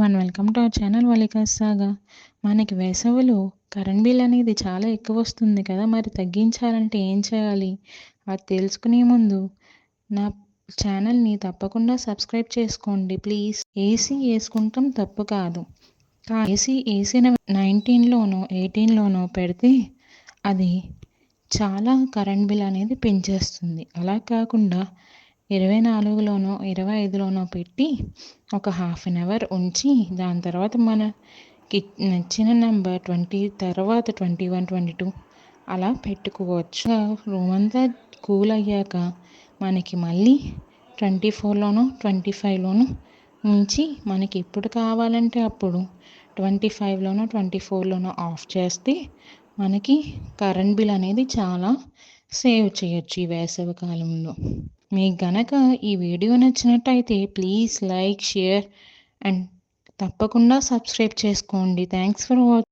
One welcome to our channel Valika సాగా మనకి వేసవిలో కరెంట్ బిల్ అనేది చాలా ఎక్కువ వస్తుంది కదా మరి తగ్గించాలంటే ఏం చేయాలి? అది తెలుసుకునే ముందు నా ఛానల్ని తప్పకుండా సబ్స్క్రైబ్ చేసుకోండి ప్లీజ్ ఏసీ వేసుకుంటాం తప్పు కాదు. ఏసీ వేసిన నైన్టీన్లోనో ఎయిటీన్లోనో పెడితే అది చాలా కరెంట్ బిల్ అనేది పెంచేస్తుంది. అలా కాకుండా ఇరవై నాలుగులోనో ఇరవై ఐదులోనో పెట్టి ఒక హాఫ్ అన్ అవర్ ఉంచి దాని తర్వాత మనకి నచ్చిన నెంబర్ ట్వంటీ తర్వాత ట్వంటీ వన్ ట్వంటీ టూ అలా పెట్టుకోవచ్చు. రూమ్ అంతా కూల్ అయ్యాక మనకి మళ్ళీ ట్వంటీ ఫోర్లోనో ట్వంటీ ఫైవ్లోనో ఉంచి మనకి ఎప్పుడు కావాలంటే అప్పుడు ట్వంటీ ఫైవ్లోనో ట్వంటీ ఫోర్లోనో ఆఫ్ చేస్తే మనకి కరెంట్ బిల్ అనేది చాలా సేవ్ చేయొచ్చు ఈ వేసవి కాలంలో. మీకు గనక ఈ వీడియో నచ్చినట్టయితే ప్లీజ్ లైక్ షేర్ అండ్ తప్పకుండా సబ్స్క్రైబ్ చేసుకోండి. Thanks for watch